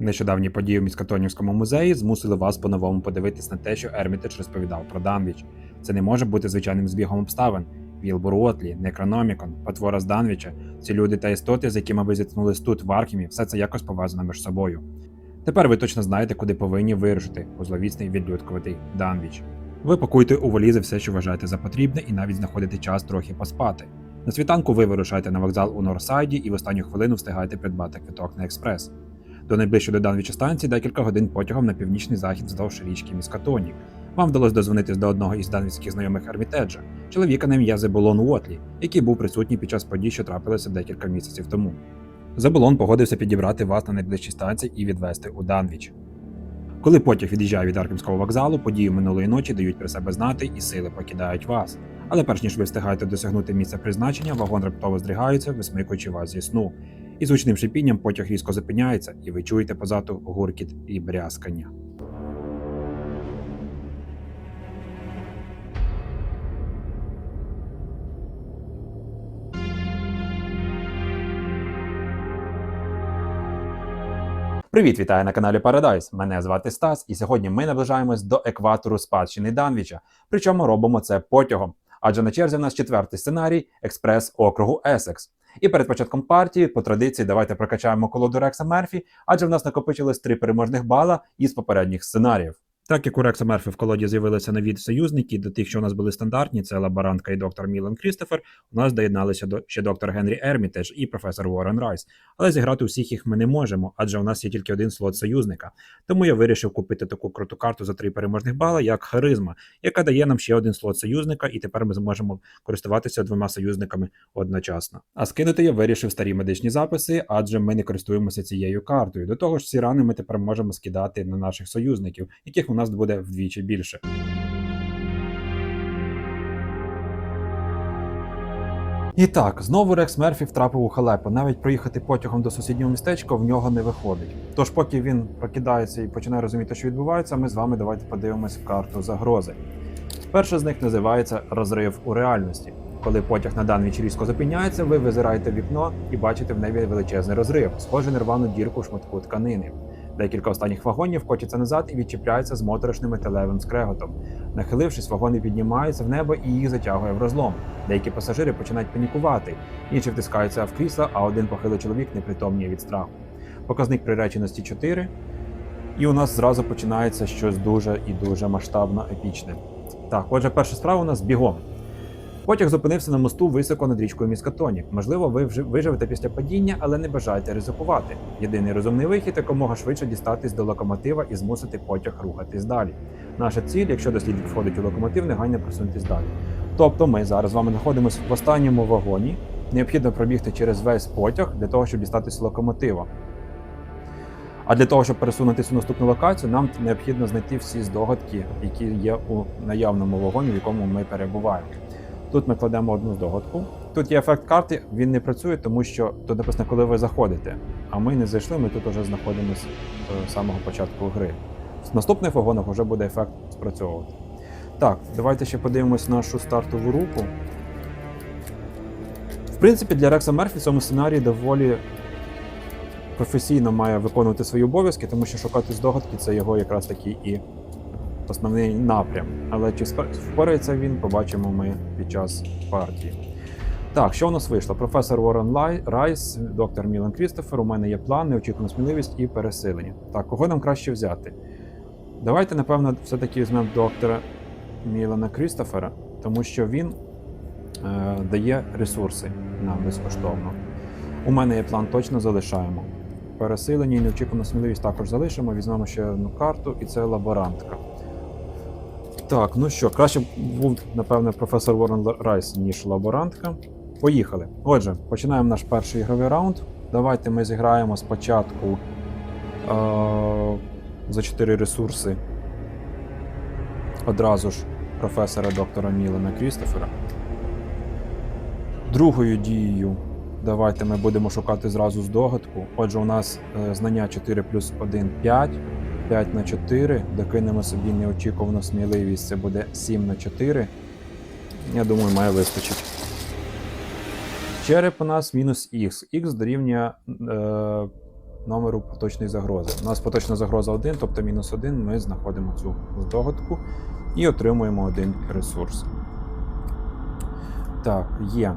Нещодавні події в Міскатонівському музеї змусили вас по-новому подивитись на те, що Ермітедж розповідав про Данвіч. Це не може бути звичайним збігом обставин. Вілбур Уотлі, Некрономікон, потвора з Данвіча, ці люди та істоти, з якими ви зіткнулись тут, в Архімі, все це якось пов'язано між собою. Тепер ви точно знаєте, куди повинні вирушити у зловісний відлюдкуватий Данвіч. Ви пакуйте у валізи все, що вважаєте за потрібне, і навіть знаходите час трохи поспати. На світанку ви вирушаєте на вокзал у Норсайді і в останню хвилину встигаєте придбати квиток на експрес. До найближчої до Данвіча станції декілька годин потягом на північний захід вздовж річки Міскатоні. Вам вдалося дозвонитись до одного із данвіцьких знайомих Ермітеджа, чоловіка на ім'я Зебулон Уотлі, який був присутній під час подій, що трапилися декілька місяців тому. Забулон погодився підібрати вас на найближчій станції і відвести у Данвіч. Коли потяг від'їжджає від Аркемського вокзалу, події минулої ночі дають про себе знати і сили покидають вас. Але перш ніж ви встигаєте досягнути місця призначення, вагон раптово здригається, висмикуючи вас зі сну. І з гучним шипінням потяг різко зупиняється, і ви чуєте позаду гуркіт і брязкання. Привіт, вітаю на каналі Paradise. Мене звати Стас, і сьогодні ми наближаємось до екватору спадщини Данвіча. Причому робимо це потягом. Адже на черзі в нас четвертий сценарій експрес округу Есекс. І перед початком партії, по традиції, давайте прокачаємо колоду Рекса Мерфі, адже в нас накопичилось три переможних бала із попередніх сценаріїв. Так як у Рекса Мерфі в колоді з'явилися нові союзники, до тих, що у нас були стандартні, це лаборантка і доктор Мілан Крістофер, у нас доєдналися до ще доктор Генрі Ермітеж і професор Уоррен Райс. Але зіграти усіх їх ми не можемо, адже у нас є тільки один слот союзника. Тому я вирішив купити таку круту карту за три переможних бала, як харизма, яка дає нам ще один слот союзника, і тепер ми зможемо користуватися двома союзниками одночасно. А скинути я вирішив старі медичні записи, адже ми не користуємося цією картою. До того ж, ці рани ми тепер можемо скидати на наших союзників, яких нас буде вдвічі більше. І так, знову Рекс Мерфі втрапив у халепу. Навіть проїхати потягом до сусіднього містечка в нього не виходить. Тож, поки він прокидається і починає розуміти, що відбувається, ми з вами давайте подивимось в карту загрози. Перша з них називається розрив у реальності. Коли потяг на Данвіч різко зупиняється, ви визираєте вікно і бачите в небі величезний розрив, схожий на рвану дірку шматку тканини. Декілька останніх вагонів котяться назад і відчіпляються з моторошним металевим скреготом. Нахилившись, вагони піднімаються в небо і їх затягує в розлом. Деякі пасажири починають панікувати, інші втискаються в крісла, а один похилий чоловік непритомніє від страху. Показник приреченості 4. І у нас зразу починається щось дуже і дуже масштабно епічне. Так, отже, перша справа у нас бігом. Потяг зупинився на мосту високо над річкою Міскатоні. Можливо, ви вже виживете після падіння, але не бажаєте ризикувати. Єдиний розумний вихід якомога швидше дістатись до локомотива і змусити потяг рухатись далі. Наша ціль, якщо дослідник входить у локомотив, негайно просунутись далі. Тобто ми зараз з вами знаходимося в останньому вагоні. Необхідно пробігти через весь потяг для того, щоб дістатися локомотива. А для того, щоб пересунутися у наступну локацію, нам необхідно знайти всі здогадки, які є у наявному вагоні, в якому ми перебуваємо. Тут ми кладемо одну здогадку. Тут є ефект карти, він не працює, тому що тут написано, коли ви заходите. А ми не зайшли, ми тут вже знаходимося з самого початку гри. В наступних вагонах вже буде ефект спрацьовувати. Так, давайте ще подивимось нашу стартову руку. В принципі, для Рекса Мерфі в цьому сценарії доволі професійно має виконувати свої обов'язки, тому що шукати здогадки це його якраз такий і основний напрям. Але чи впорається він, побачимо ми під час партії. Так, що у нас вийшло? Професор Уоррен Лай, Райс, доктор Мілан Крістофер. У мене є план, неочікувана сміливість і переселення. Так, кого нам краще взяти? Давайте, напевно, все-таки візьмемо доктора Мілана Крістофера, тому що він е, дає ресурси нам безкоштовно. У мене є план, точно залишаємо. Пересилення і неочікувану сміливість також залишимо. Візьмемо ще одну карту, і це лаборантка. Так, ну що, краще був, напевне, професор Ворон Райс, ніж лаборантка. Поїхали. Отже, починаємо наш перший ігровий раунд. Давайте ми зіграємо спочатку е- за 4 ресурси одразу ж професора доктора Мілена Крістофера. Другою дією давайте ми будемо шукати зразу здогадку. Отже, у нас е, знання 4 плюс 1 5. 5 на 4, докинемо собі неочікувану сміливість, це буде 7 на 4. Я думаю, має вистачити. Череп у нас мінус х. Х дорівнює е, номеру поточної загрози. У нас поточна загроза 1, тобто мінус 1, ми знаходимо цю здогадку і отримуємо один ресурс. Так, є.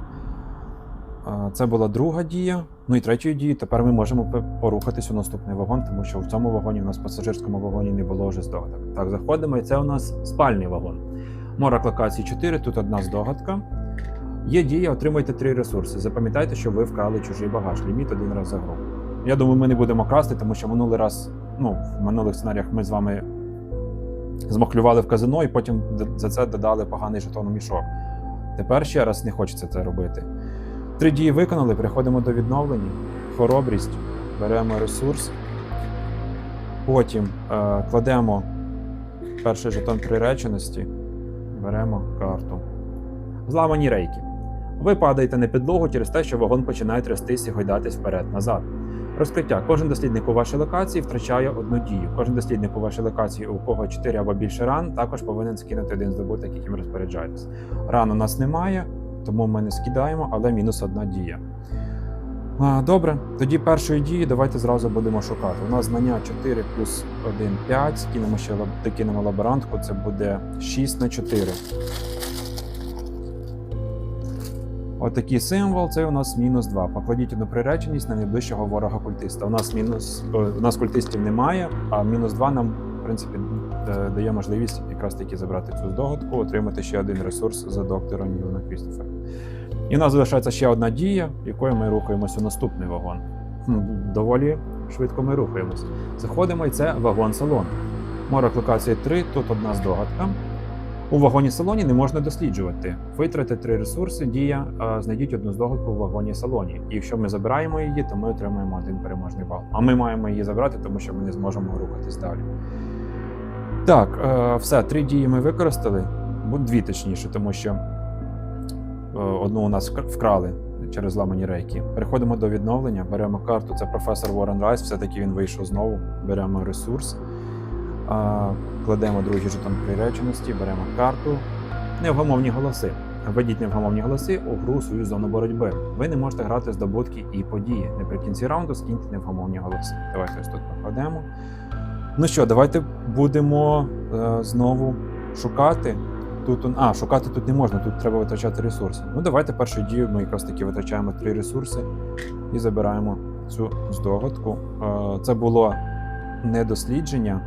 А, Це була друга дія. Ну і третьою дією тепер ми можемо порухатись у наступний вагон, тому що в цьому вагоні у нас в пасажирському вагоні не було вже здогадок. Так, заходимо, і це у нас спальний вагон. Морок локації 4, тут одна здогадка. Є дія, отримуйте три ресурси. Запам'ятайте, що ви вкрали чужий багаж. Ліміт один раз за гру. Я думаю, ми не будемо красти, тому що минулий раз, ну, в минулих сценаріях ми з вами змахлювали в казино і потім за це додали поганий жетон у мішок. Тепер ще раз не хочеться це робити. Три дії виконали, переходимо до відновлення. Хоробрість, беремо ресурс. Потім е, кладемо перший жетон приреченості, беремо карту. Зламані рейки. Ви падаєте на підлогу через те, що вагон починає трястись і гойдатись вперед-назад. Розкриття. Кожен дослідник у вашій локації втрачає одну дію. Кожен дослідник у вашій локації, у кого 4 або більше ран, також повинен скинути один здобуток, яким розпоряджаєтесь. Ран у нас немає, тому ми не скидаємо, але мінус одна дія. Добре, тоді першої дії давайте зразу будемо шукати. У нас знання 4 плюс 1 5, скинемо ще докинемо лаборантку, це буде 6 на 4. Отакий символ це у нас мінус 2. Покладіть одну приреченість на найближчого ворога культиста. У нас мінус о, у нас культистів немає, а мінус 2 нам, в принципі, е, дає можливість якраз таки забрати цю здогадку, отримати ще один ресурс за доктором Юна Крістофер. І у нас залишається ще одна дія, якою ми рухаємося у наступний вагон. Доволі швидко ми рухаємось. Заходимо, і це вагон-салон. Морок локації 3, тут одна здогадка. У вагоні салоні не можна досліджувати. Витратите три ресурси, дія, знайдіть одну здогадку в вагоні салоні. І якщо ми забираємо її, то ми отримаємо один переможний бал. А ми маємо її забрати, тому що ми не зможемо рухатись далі. Так, е, все, три дії ми використали. Бу- Дві точніше, тому що е, одну у нас вкрали через зламані рейки. Переходимо до відновлення, беремо карту. Це професор Ворон Райс. Все-таки він вийшов знову. Беремо ресурс. Кладемо другий жетон приреченості, беремо карту. Невгамовні голоси. Введіть невгамовні голоси у гру свою зону боротьби. Ви не можете грати здобутки і події. Наприкінці раунду скиньте невгамовні голоси. Давайте ось тут покладемо. Ну що, давайте будемо е, знову шукати. Тут а, шукати тут не можна, тут треба витрачати ресурси. Ну давайте першу дію. Ми якраз таки витрачаємо три ресурси і забираємо цю здогадку. Е, це було не дослідження.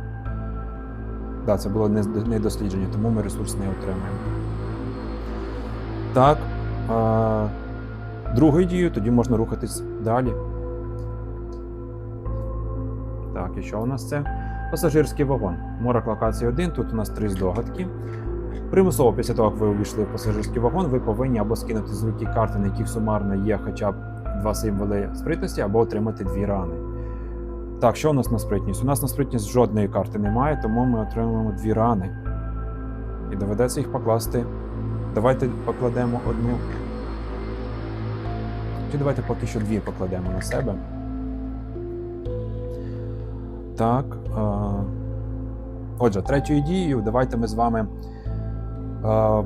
Так, це було не дослідження, тому ми ресурс не отримаємо. Так. Е, другою дією тоді можна рухатись далі. Так, і що у нас це? Пасажирський вагон. Морок локації 1. Тут у нас три здогадки. Примусово, після того, як ви увійшли в пасажирський вагон, ви повинні або скинути звуки карти, на яких сумарно є хоча б два символи спритності, або отримати дві рани. Так, що у нас на спритність? У нас на спритність жодної карти немає, тому ми отримуємо дві рани. І доведеться їх покласти. Давайте покладемо одну. Чи давайте поки що дві покладемо на себе. Так. Отже, третьою дією, давайте ми з вами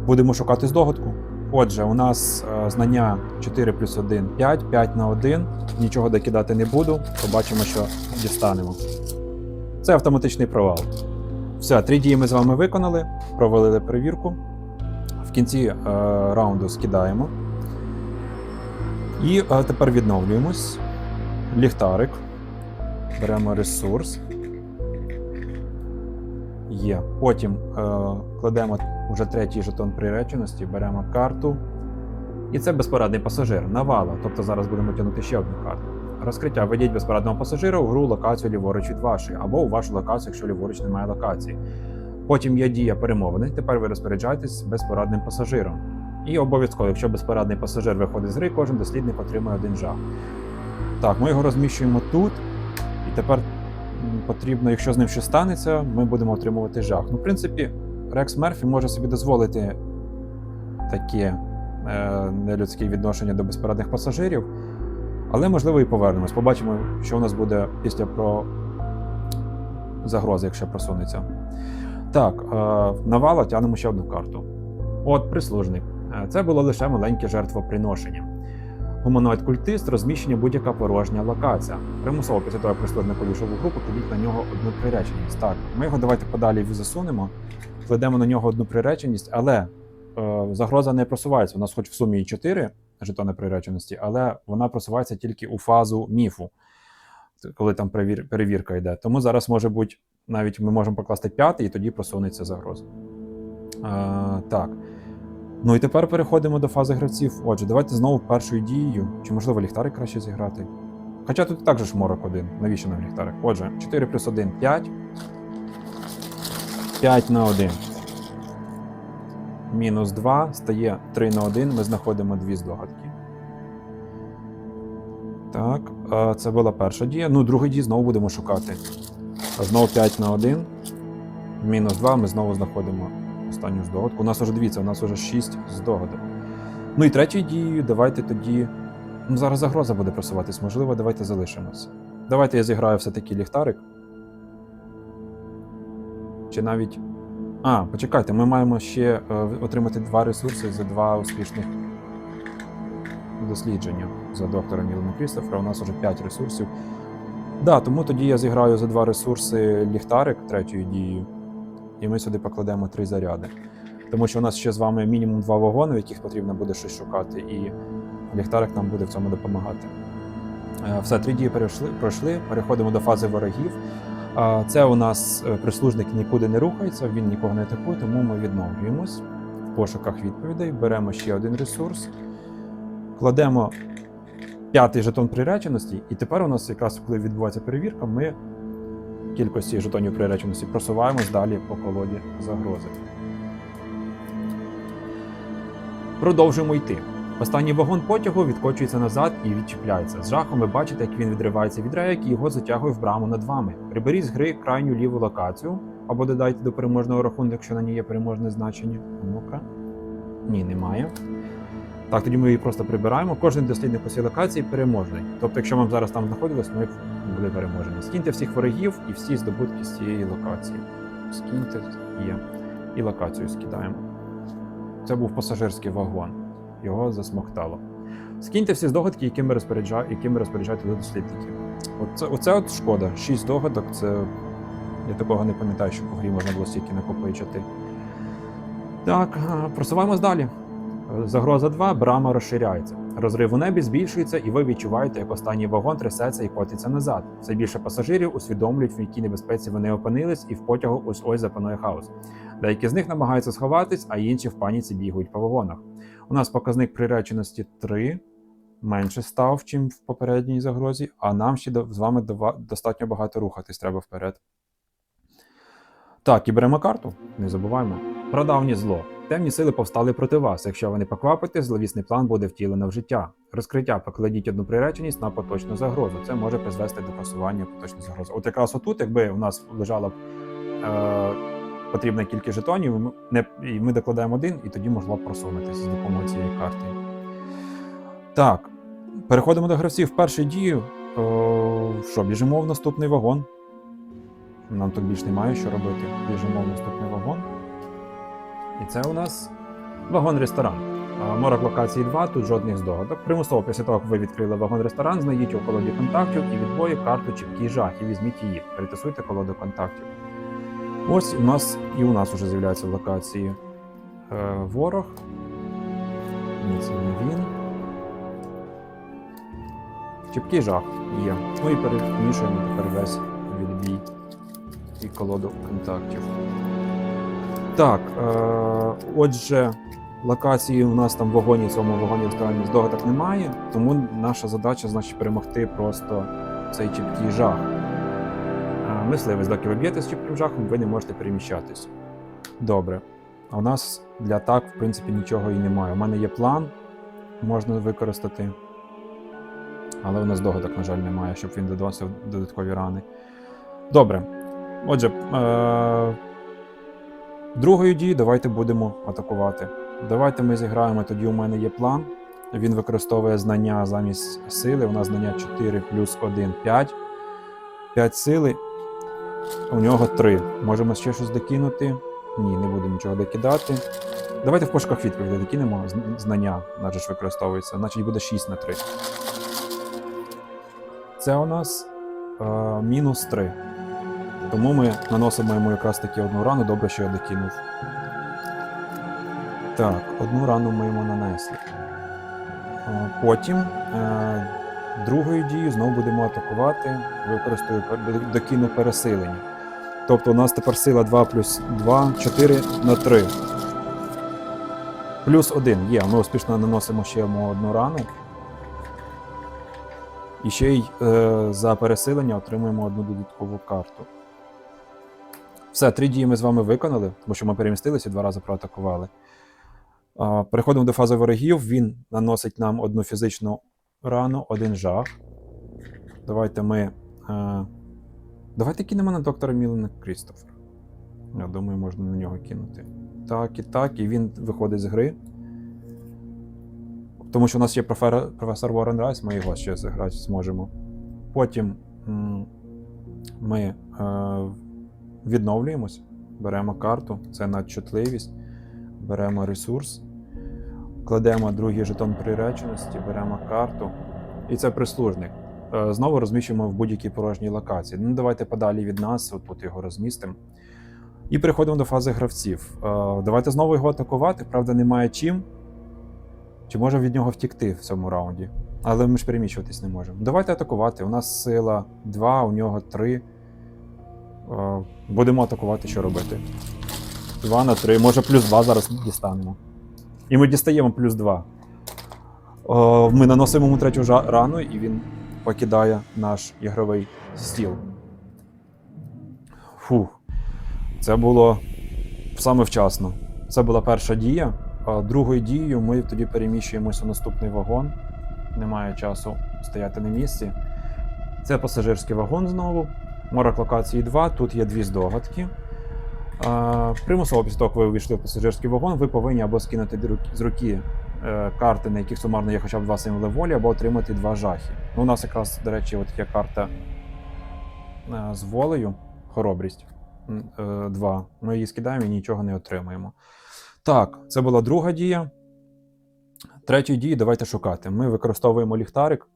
будемо шукати здогадку. Отже, у нас знання 4 плюс 1 5, 5 на 1. Нічого докидати не буду. Побачимо, що дістанемо. Це автоматичний провал. Все, три дії ми з вами виконали, провалили перевірку. В кінці е, раунду скидаємо. І е, тепер відновлюємось. Ліхтарик. Беремо ресурс. Є. Потім е, кладемо вже третій жетон приреченості, беремо карту. І це безпорадний пасажир, навала. Тобто зараз будемо тягнути ще одну карту. Розкриття. Введіть безпорадного пасажира у гру локацію ліворуч від вашої, або у вашу локацію, якщо ліворуч немає локації. Потім є дія перемовини. Тепер ви розпоряджаєтесь безпорадним пасажиром. І обов'язково, якщо безпорадний пасажир виходить з гри, кожен дослідник отримує один жах. Так, ми його розміщуємо тут. І тепер потрібно, якщо з ним щось станеться, ми будемо отримувати жах. Ну, в принципі, Рекс Мерфі може собі дозволити таке е, нелюдське відношення до безпорадних пасажирів, але можливо і повернемось. Побачимо, що у нас буде після про загрози, якщо просунеться. Так, е, навала тягнемо ще одну карту. От, прислужник. Е, Це було лише маленьке жертвоприношення. Гуманоїд культист, розміщення будь-яка порожня локація. Примусово після того, як прийшли на повішову групу, кладіть на нього одну приреченість. Так, ми його давайте подалі засунемо, кладемо на нього одну приреченість, але е, загроза не просувається. У нас хоч в сумі і 4 жетони приреченості, але вона просувається тільки у фазу міфу, коли там перевір, перевірка йде. Тому зараз може бути, навіть ми можемо покласти п'ятий, і тоді просунеться загроза. Е, так. Ну і тепер переходимо до фази гравців. Отже, давайте знову першою дією. Чи можливо ліхтарик краще зіграти? Хоча тут також ж морок один. Навіщо нам ліхтарик? Отже, 4 плюс 1 5. 5 на 1. Мінус 2 стає 3 на 1. Ми знаходимо дві здогадки. Так, це була перша дія. Ну, другу дію знову будемо шукати. Знову 5 на 1. Мінус 2. Ми знову знаходимо останню здогадку. У нас вже дивіться, у нас вже 6 здогадок. Ну і третьою дією, давайте тоді. Ну, зараз загроза буде просуватись, можливо, давайте залишимося. Давайте я зіграю все-таки ліхтарик. Чи навіть. А, почекайте, ми маємо ще е, отримати два ресурси за два успішних дослідження за доктором Ілоном Крістофера. У нас вже 5 ресурсів. Да, тому тоді я зіграю за два ресурси ліхтарик третьою дією, і ми сюди покладемо три заряди. Тому що у нас ще з вами мінімум два вагони, в яких потрібно буде щось шукати, і ліхтарик нам буде в цьому допомагати. Е, Все, три дії перейшли, пройшли, переходимо до фази ворогів. Це у нас е, прислужник нікуди не рухається, він нікого не атакує, тому ми відновлюємось в пошуках відповідей. Беремо ще один ресурс, кладемо п'ятий жетон приреченості, і тепер у нас, якраз коли відбувається перевірка, ми кількості жетонів приреченості просуваємось далі по колоді загрози. Продовжуємо йти. Останній вагон потягу відкочується назад і відчіпляється. З жахом ви бачите, як він відривається від рейок і його затягує в браму над вами. Приберіть з гри крайню ліву локацію або додайте до переможного рахунку, якщо на ній є переможне значення. Ну-ка. Ні, немає. Так, тоді ми її просто прибираємо. Кожен дослідник у цій локації переможний. Тобто, якщо ми зараз там знаходились, ми були переможені. Скиньте всіх ворогів і всі здобутки з цієї локації. Скиньте є. І локацію скидаємо. Це був пасажирський вагон. Його засмоктало. Скиньте всі здогадки, якими розпоряджа... якими розпоряджаєте ви дослідників. Оце, оце от шкода. Шість здогадок це. Я такого не пам'ятаю, що по грі можна було стільки накопичити. Так, просуваємось далі. Загроза 2, брама розширяється. Розрив у небі збільшується, і ви відчуваєте, як останній вагон трясеться і котиться назад. Все більше пасажирів усвідомлюють, в якій небезпеці вони опинились, і в потягу ось ось запанує хаос. Деякі з них намагаються сховатись, а інші в паніці бігають по вагонах. У нас показник приреченості 3, менше став, чим в попередній загрозі, а нам ще з вами достатньо багато рухатись треба вперед. Так, і беремо карту, не забуваємо. Прадавнє зло. Темні сили повстали проти вас. Якщо ви не поквапите, зловісний план буде втілено в життя. Розкриття покладіть одну приреченість на поточну загрозу. Це може призвести до просування поточної загрози. От якраз отут, якби у нас лежала е, потрібна кількість жетонів, не, і ми докладаємо один, і тоді могла б просунутися з допомогою цієї карти. Так, переходимо до гравців. Першу дію. Е, що, біжимо в наступний вагон. Нам тут більш немає що робити. Біжимо в наступний вагон. І це у нас вагон-ресторан. Морок локації 2, тут жодних здогадок. Примусово, після того, як ви відкрили вагон-ресторан, знайдіть у колоді контактів і відбої карту Чіпкий жах і візьміть її. Перетасуйте колоду контактів. Ось у нас і у нас вже з'являється в локації е, ворог. Ні, це не він. Чіпкий жах є. Ну і перемішуємо тепер весь відбій і колоду контактів. Так, е, отже, локації у нас там в вагоні, в цьому вагоні ресторані здогадок немає, тому наша задача значить перемогти просто цей чіпкий жах. Е, Мисливець, доки ви б'єте з чіпким жахом, ви не можете переміщатись. Добре. А у нас для атак, в принципі, нічого і немає. У мене є план, можна використати. Але у нас догадок, на жаль, немає, щоб він додався додаткові рани. Добре. Отже, е- другою дією давайте будемо атакувати. Давайте ми зіграємо. Тоді у мене є план. Він використовує знання замість сили. У нас знання 4 плюс 1 5. 5 сили. У нього 3. Можемо ще щось докинути. Ні, не буду нічого докидати. Давайте в пошуках відповідей докинемо знання, наче ж використовується, значить буде 6 на 3. Це у нас е, мінус 3. Тому ми наносимо йому якраз таки одну рану, добре, що я докинув. Так, одну рану ми йому нанесли. Е, Потім е, другою дією знову будемо атакувати, використаю пер- докину пересилення. Тобто у нас тепер сила 2 плюс 2, 4 на 3. Плюс 1 є. Ми успішно наносимо ще йому одну рану. І ще й е, за пересилення отримуємо одну додаткову карту. Все, три дії ми з вами виконали, тому що ми перемістилися два рази проатакували. Переходимо до фази ворогів. Він наносить нам одну фізичну рану, один жах. Давайте ми. Е, давайте кинемо на доктора Мілена Крістофера. Я думаю, можна на нього кинути. Так і так, і він виходить з гри. Тому що у нас є профер- професор Ворон Райс, ми його ще зіграти зможемо. Потім ми е, відновлюємось, беремо карту, це надчутливість, беремо ресурс, кладемо другий жетон приреченості, беремо карту, і це прислужник. Е, Знову розміщуємо в будь-якій порожній локації. Ну, давайте подалі від нас, от тут його розмістимо. І переходимо до фази гравців. Е, Давайте знову його атакувати, правда, немає чим. Чи може від нього втікти в цьому раунді? Але ми ж переміщуватись не можемо. Давайте атакувати. У нас сила 2, у нього 3. Е, Будемо атакувати, що робити. 2 на 3. Може плюс 2 зараз дістанемо. І ми дістаємо плюс 2. Е, Ми наносимо йому третю рану, і він покидає наш ігровий стіл. Фух. Це було саме вчасно. Це була перша дія. Другою дією ми тоді переміщуємося у наступний вагон. Немає часу стояти на місці. Це пасажирський вагон знову. Морок локації 2. Тут є дві здогадки. Примусово після того, як ви увійшли в пасажирський вагон, ви повинні або скинути з руки- е, карти, на яких сумарно є хоча б два символи волі, або отримати два жахи. Ну, у нас якраз, до речі, от є карта е, з волею, хоробрість. 2. Ми її скидаємо і нічого не отримуємо. Так, це була друга дія. Третю дію давайте шукати. Ми використовуємо ліхтарик,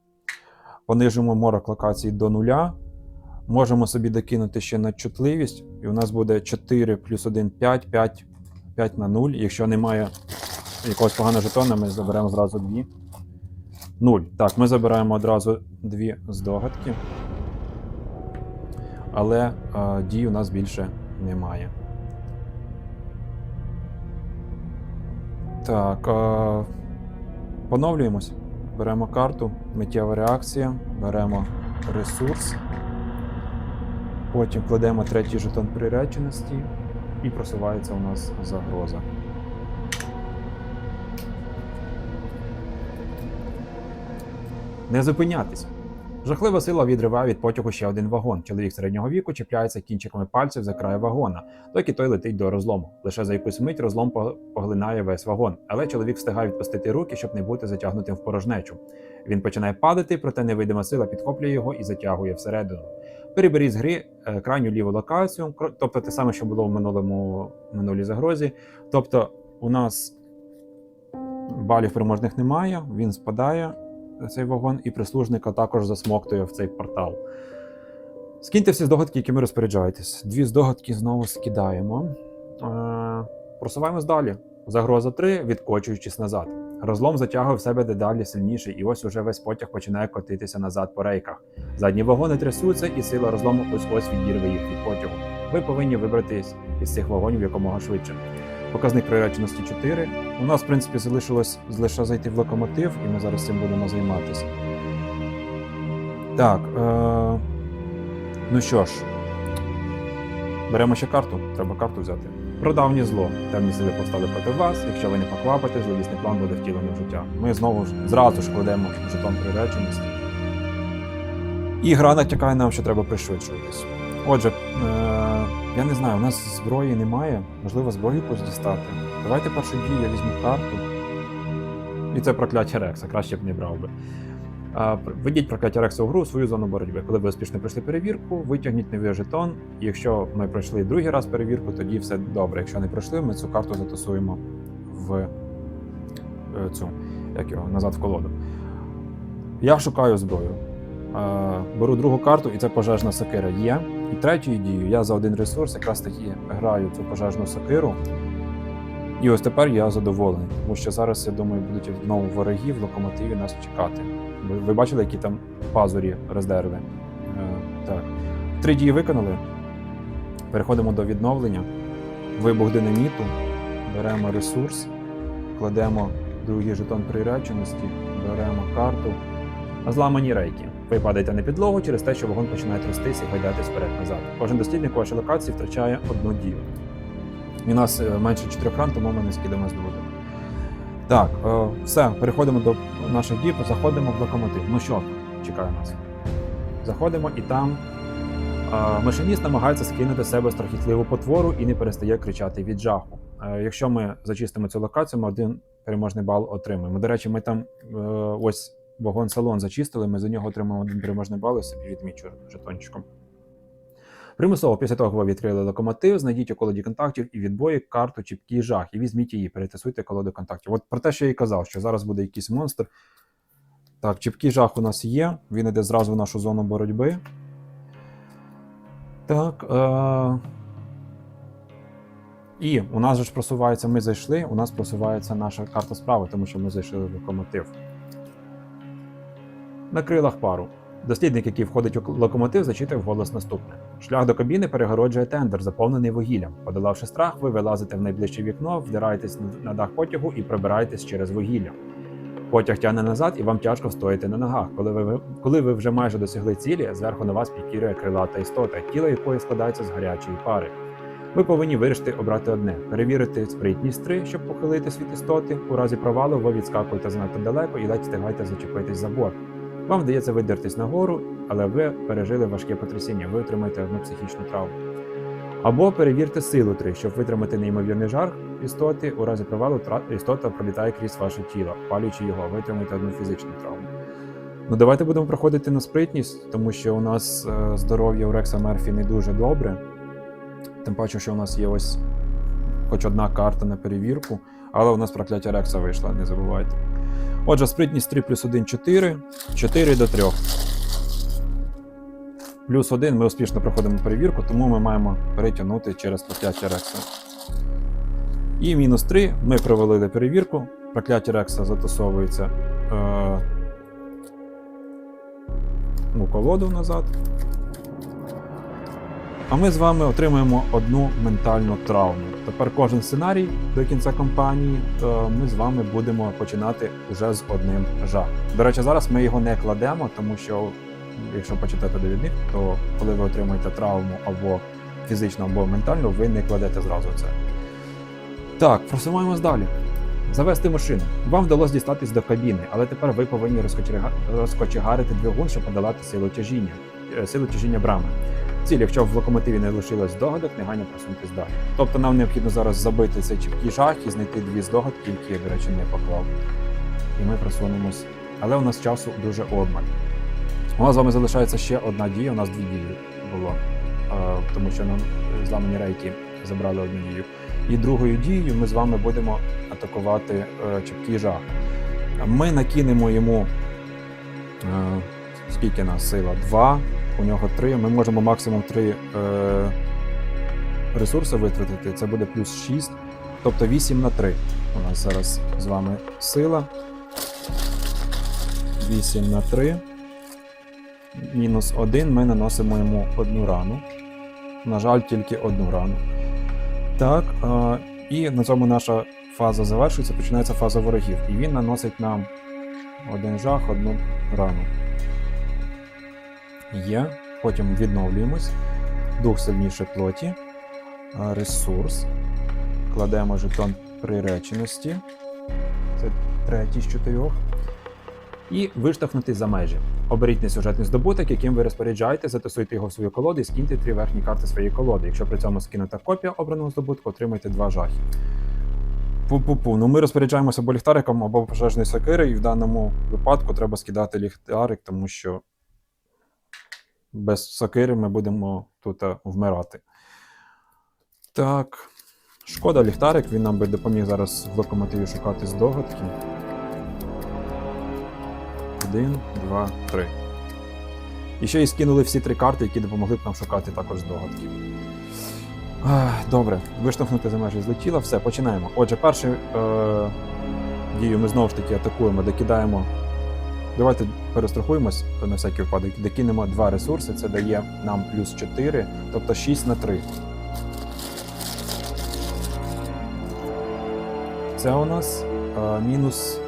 понижуємо морок локації до нуля. Можемо собі докинути ще на чутливість, і у нас буде 4 плюс 1 5, 5, 5 на 0. Якщо немає якогось поганого жетона, ми заберемо зразу 2. 0. Так, ми забираємо одразу дві здогадки. Але е, дій у нас більше немає. Так. Е, поновлюємось. Беремо карту, миттєва реакція, беремо ресурс. Потім кладемо третій жетон приреченості і просувається у нас загроза. Не зупинятись. Жахлива сила відриває від потягу ще один вагон. Чоловік середнього віку чіпляється кінчиками пальців за край вагона, доки той летить до розлому. Лише за якусь мить розлом поглинає весь вагон, але чоловік встигає відпустити руки, щоб не бути затягнутим в порожнечу. Він починає падати, проте невидима сила підхоплює його і затягує всередину. Переберіть з гри е, крайню ліву локацію, тобто те саме, що було в минулому минулій загрозі. Тобто, у нас балів переможних немає, він спадає цей вагон, і прислужника також засмоктує в цей портал. Скиньте всі здогадки, якими розпоряджаєтесь. Дві здогадки знову скидаємо. Е, просуваємось далі. Загроза 3, відкочуючись назад. Розлом затягує в себе дедалі сильніше, і ось уже весь потяг починає котитися назад по рейках. Задні вагони трясуться, і сила розлому ось ось відірве їх від потягу. Ви повинні вибратись із цих вагонів якомога швидше. Показник приреченості 4. У нас, в принципі, залишилось лише зайти в локомотив, і ми зараз цим будемо займатися. Так. Е... Ну що ж, беремо ще карту. Треба карту взяти. Про давнє зло. Темні сили повстали проти вас. Якщо ви не поквапите, зловісний план буде втілений в життя. Ми знову ж зразу ж кладемо жетон приреченості. І гра натякає нам, що треба пришвидшуватись. Отже, е, я не знаю, у нас зброї немає. Можливо, зброю якусь дістати. Давайте першу дію я візьму карту. І це прокляття Рекса, краще б не брав би. Введіть прокляття Рекса у гру у свою зону боротьби. Коли ви успішно пройшли перевірку, витягніть новий жетон. Якщо ми пройшли другий раз перевірку, тоді все добре. Якщо не пройшли, ми цю карту затасуємо в е, цю, як його, назад в колоду. Я шукаю зброю. Беру другу карту, і це пожежна сокира є. І третьою дією я за один ресурс якраз таки граю цю пожежну сокиру. І ось тепер я задоволений, тому що зараз, я думаю, будуть знову вороги в локомотиві нас чекати. Ви, ви бачили, які там пазурі роздерли? Е, так. Три дії виконали. Переходимо до відновлення. Вибух динаміту. Беремо ресурс, кладемо другий жетон приреченості, беремо карту. Зламані рейки. Ви падаєте на підлогу через те, що вагон починає трястись і гайдатись вперед-назад. Кожен дослідник вашої локації втрачає одну дію. У нас е, менше 4 ран, тому ми не скидаємо з другого. Так, е, все, переходимо до наших дій, заходимо в локомотив. Ну що чекає нас? Заходимо і там е, машиніст намагається скинути себе страхітливу потвору і не перестає кричати від жаху. Якщо ми зачистимо цю локацію, ми один переможний бал отримаємо. До речі, ми там ось вагон салон зачистили, ми за нього отримаємо один переможний бал і собі відмічу жетончиком. Примусово, після того, як ви відкрили локомотив, знайдіть у колоді контактів і відбої карту Чіпкий жах, і візьміть її, перетасуйте колоду контактів. От про те, що я і казав, що зараз буде якийсь монстр. Так, Чіпкий жах у нас є, він іде зразу в нашу зону боротьби. Так. Е... І у нас же ж просувається, ми зайшли, у нас просувається наша карта справи, тому що ми зайшли в локомотив. На крилах пару. Дослідник, який входить у локомотив, зачитав голос наступне: шлях до кабіни перегороджує тендер, заповнений вугіллям. Подолавши страх, ви вилазите в найближче вікно, вдираєтесь на дах потягу і пробираєтесь через вугілля. Потяг тягне назад, і вам тяжко встояти на ногах. Коли ви, коли ви вже майже досягли цілі, зверху на вас пікірує крилата істота, тіло якої складається з гарячої пари. Ви повинні вирішити обрати одне: перевірити спритність 3, щоб похилитись від істоти. У разі провалу ви відскакуєте занадто далеко і ледь встигаєте зачепитись за борт. Вам вдається видертись нагору, але ви пережили важке потрясіння, ви отримаєте одну психічну травму. Або перевірте силу 3, щоб витримати неймовірний жар істоти. У разі провалу істота пролітає крізь ваше тіло, палюючи його, ви одну фізичну травму. Ну давайте будемо проходити на спритність, тому що у нас е, здоров'я у Рекса Мерфі не дуже добре. Тим паче, що у нас є ось хоч одна карта на перевірку, але у нас прокляття Рекса вийшла, не забувайте. Отже, спритність 3 плюс 1 4, 4 до 3. Плюс 1 ми успішно проходимо перевірку, тому ми маємо перетягнути через прокляття Рекса. І мінус 3 ми провалили перевірку. Прокляття Рекса затасовується е, у колоду назад. А ми з вами отримаємо одну ментальну травму. Тепер кожен сценарій до кінця кампанії е, ми з вами будемо починати вже з одним жахом. До речі, зараз ми його не кладемо, тому що якщо почитати довідник, то коли ви отримаєте травму або фізичну, або ментальну, ви не кладете зразу це. Так, просуваємось далі. Завести машину. Вам вдалося дістатись до кабіни, але тепер ви повинні розкочегарити двигун, щоб подолати силу тяжіння, е, силу тяжіння брами. Ціль, якщо в локомотиві не лишилось здогадок, негайно просунутись далі. Тобто нам необхідно зараз забити цей чіпкий жах і знайти дві здогадки, які я, до речі, не поклав. І ми просунемось. Але у нас часу дуже обмаль. У нас з вами залишається ще одна дія, у нас дві дії було, е, тому що нам е, зламані рейки забрали одну дію. І другою дією ми з вами будемо атакувати е, чіпкий жах. Ми накинемо йому скільки нас сила? Два, у нього три. Ми можемо максимум три е, ресурси витратити. Це буде плюс 6, тобто 8 на 3. У нас зараз з вами сила. 8 на 3. Мінус 1. Ми наносимо йому одну рану. На жаль, тільки одну рану. Так, е, і на цьому наша фаза завершується, починається фаза ворогів. І він наносить нам один жах, одну рану. Є. Потім відновлюємось. Дух сильніше плоті. Ресурс. Кладемо жетон приреченості. Це третій з чотирьох. І виштовхнути за межі. Оберіть несюжетний здобуток, яким ви розпоряджаєте, затасуйте його в свою колоду і скиньте три верхні карти своєї колоди. Якщо при цьому скинута копія обраного здобутку, отримайте два жахи. Пу-пу-пу. Ну ми розпоряджаємося або ліхтариком, або пожежною сокирою, і в даному випадку треба скидати ліхтарик, тому що без сокири ми будемо тут е, вмирати. Так. Шкода ліхтарик, він нам би допоміг зараз в локомотиві шукати здогадки. Один, два, три. І ще й скинули всі три карти, які допомогли б нам шукати також здогадки. Добре, виштовхнути за межі злетіло. Все, починаємо. Отже, першу е, дію ми знову ж таки атакуємо, докидаємо. Давайте перестрахуємось на всякий випадок. Докинемо два ресурси, це дає нам плюс 4, тобто 6 на 3. Це у нас е, мінус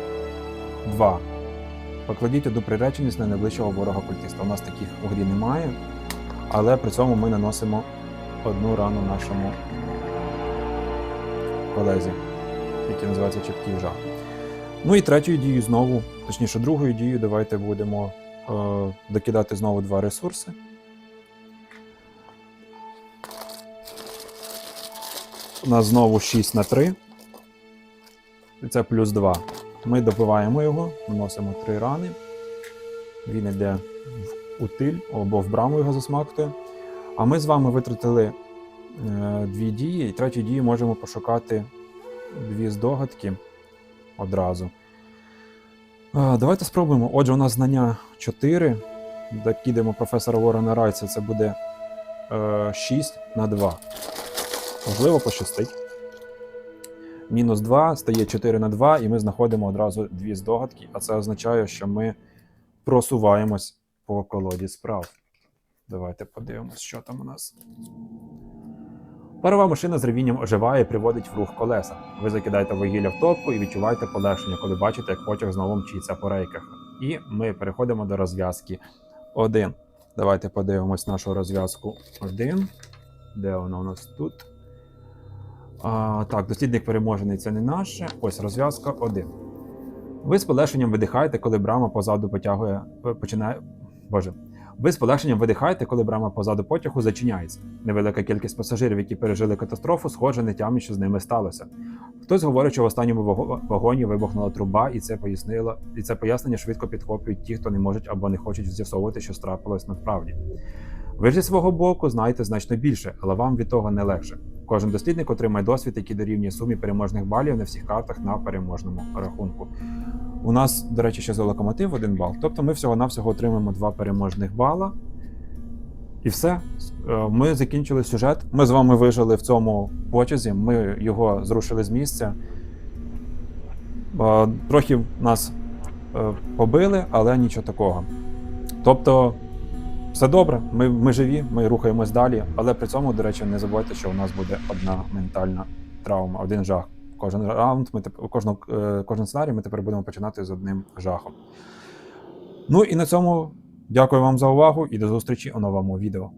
2. Покладіть одну приреченість на найближчого ворога культиста. У нас таких у грі немає, але при цьому ми наносимо одну рану нашому колезі, який називається Чепкий жах. Ну і третьою дією знову, точніше, другою дією, давайте будемо е, докидати знову два ресурси. У нас знову 6 на 3. І це плюс 2. Ми добиваємо його, наносимо 3 рани. Він йде в утиль або в браму його засмактує. А ми з вами витратили е, дві дії, і третю дію можемо пошукати дві здогадки одразу. Е, давайте спробуємо. Отже, у нас знання 4. Докидаємо професора Ворона Райца, це буде е, 6 на 2. Можливо, пощастить. Мінус 2 стає 4 на 2, і ми знаходимо одразу дві здогадки, а це означає, що ми просуваємось по колоді справ. Давайте подивимось, що там у нас. Парова машина з ревінням оживає і приводить в рух колеса. Ви закидаєте вугілля в топку і відчуваєте полегшення, коли бачите, як потяг знову мчиться по рейках. І ми переходимо до розв'язки 1. Давайте подивимось нашу розв'язку 1. Де вона у нас тут? А, так, дослідник переможений це не наше. Ось розв'язка 1. Ви з полегшенням видихаєте, коли брама позаду потягує. е, починає. Боже. Ви з полегшенням видихаєте, коли брама позаду потягу зачиняється. Невелика кількість пасажирів, які пережили катастрофу, схоже, не тямить, що з ними сталося. Хтось говорить, що в останньому вагоні вибухнула труба, і це пояснило, і це пояснення швидко підхоплюють ті, хто не можуть або не хочуть з'ясовувати, що трапилось насправді. Ви ж зі свого боку знаєте значно більше, але вам від того не легше. Кожен дослідник отримає досвід, який дорівнює сумі переможних балів на всіх картах на переможному рахунку. У нас, до речі, ще за локомотив один бал. Тобто ми всього-навсього отримаємо два переможних бала. І все. Е, Ми закінчили сюжет. Ми з вами вижили в цьому потязі. Ми його зрушили з місця. Е, Трохи нас е, побили, але нічого такого. Тобто, все добре, ми, ми живі, ми рухаємось далі, але при цьому, до речі, не забувайте, що у нас буде одна ментальна травма, один жах. Кожен раунд, ми кожну, е, кожен сценарій ми тепер будемо починати з одним жахом. Ну і на цьому дякую вам за увагу і до зустрічі у новому відео.